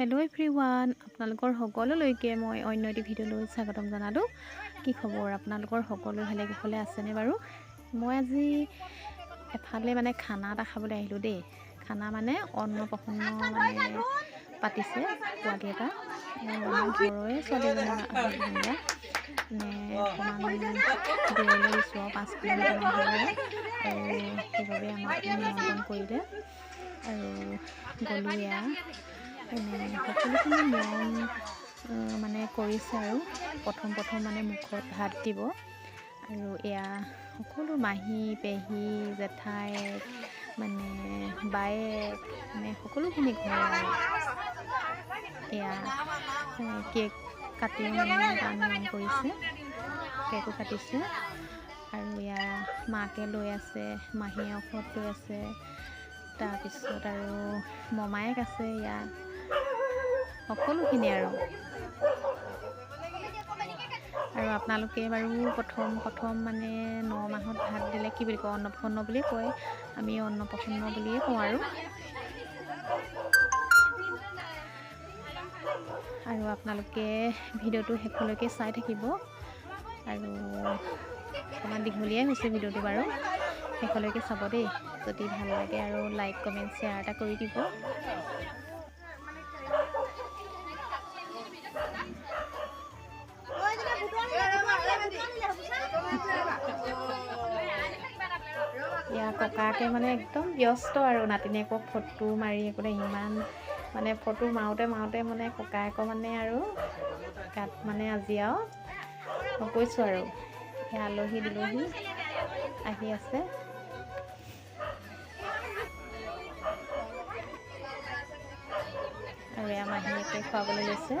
Hello every one আপোনালোকৰ সকলোলৈকে মই অন্য এটি ভিডিঅ'লৈ স্বাগতম জনালোঁ। কি খবৰ আপোনালোকৰ সকলো ভালে কুশলে আছেনে বাৰু? মই আজি এফালে মানে খানা এটা খাবলৈ আহিলোঁ দেই। খানা মানে অন্নপ্ৰসন্ন মানে পাতিছে পোৱালি এটা। ঘৰৰে ছোৱালী মানে অকণমান দূৰলৈ দিছোঁ আৰু পাঁচ আৰু সেইবাবে আমাক নিমন্ত্ৰণ কৰিলে। আৰু গ'লোঁ এয়া সকলোখিনি নিয়ম মানে কৰিছে আৰু। প্ৰথম প্ৰথম মানে মুখত ভাত দিব। আৰু এয়া সকলো মাহী পেহী জেঠাইক মানে বায়েক মানে সকলোখিনি ঘৰ এয়া কেক কাটি মানে কৰিছে। কেকো কাটিছে। আৰু এয়া মাকে লৈ আছে মাহীয়ে ঔষধ লৈ আছে। তাৰপিছত আৰু মমায়েক আছে ইয়াত সকলোখিনি আৰু। আৰু আপোনালোকে বাৰু প্ৰথম প্ৰথম মানে ন মাহত ভাত দিলে কি বুলি কয় অন্নপ্ৰসন্ন বুলিয়ে কয়। আমি অন্নপ্ৰসন্ন বুলিয়ে কওঁ আৰু। আৰু আপোনালোকে ভিডিঅ'টো শেষলৈকে চাই থাকিব। আৰু অকণমান দীঘলীয়াই হৈছে ভিডিঅ'টো বাৰু। শেষলৈকে চাব দেই। যদি ভাল লাগে আৰু লাইক কমেণ্ট শ্বেয়াৰ এটা কৰি দিব। ইয়াৰ ককাকে মানে একদম ব্যস্ত আৰু নাতিনীয়েকক ফটো মাৰি একোতে ইমান মানে ফটো মাৰোঁতে মাৰোঁতে মানে ককায়েকৰ মানে আৰু গাত মানে আজি আৰু কৈছোঁ আৰু আলহী দুলহী আহি আছে। আৰু এয়া মাহীয়েকে খুৱাবলৈ লৈছে।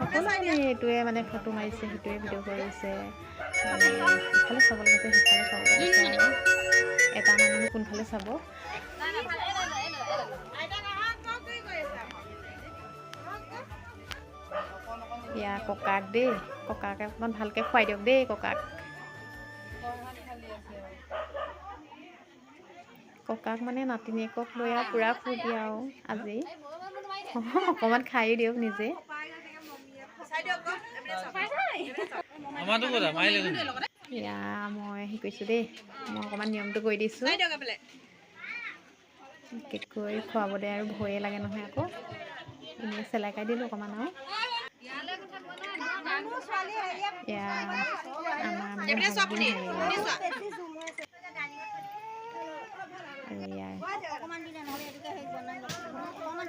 সকলোৱে এইটোৱে মানে ফটো মাৰিছে সেইটোৱে ভিডিঅ' কৰিছে। মানে ইফালে চাবলৈ গৈছে সিফালে চাবলৈ গৈছে এটা মানুহে কোনফালে চাব? ইয়া ককাক দেই ককাকে অকণমান ভালকৈ খুৱাই দিয়ক দেই ককাক। ককাক মানে নাতিনীয়েকক লৈ আৰু পূৰা ফূৰ্তি আৰু আজি। অকণমান খায়ো দিয়ক নিজে। এয়া মই শিকিছোঁ দেই মই অকণমান নিয়মটো কৰি দিছোঁ। বিশেষকৈ খুৱাবলৈ আৰু ভয়ে লাগে নহয় আকৌ। এনেই চেলেকাই দিলোঁ অকণমান আৰু। এয়া আমাৰ মানে আৰু ইয়াৰ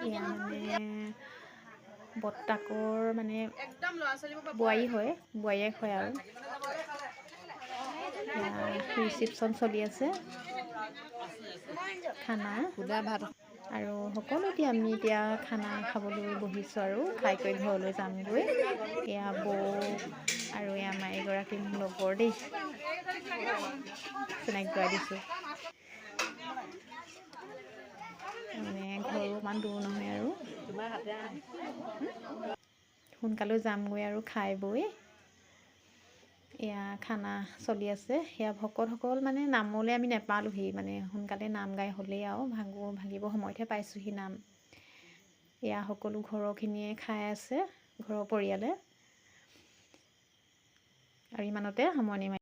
এয়া মানে বোৱাৰী হয় বোৱাৰীয়েক হয় আৰু। ৰিচিপশ্যন চলি আছে। খানা। সুধা ভাত আৰু সকলো এতিয়া আমি এতিয়া খানা খাবলৈ বহিছোঁ আৰু। খাই কৰি ঘৰলৈ যামগৈ। এয়া বৌ আৰু এয়া আমাৰ এগৰাকী মোৰ লগৰ দেই। চিনাকি কৰাই দিছোঁ। মানে ঘৰো অকণমান দূৰ নহয় আৰু। সোনকালে যামগৈ আৰু খাই বৈ। এয়া খানা চলি আছে। সেয়া ভকতসকল মানে নামলৈ আমি নেপালোহি। মানে সোনকালে নাম গাই হ'লেই আৰু ভাগো ভাগিব সময়তহে পাইছোঁহি নাম। এয়া সকলো ঘৰৰখিনিয়ে খাই আছে ঘৰৰ পৰিয়ালে। আৰু ইমানতে সামৰণি মাৰি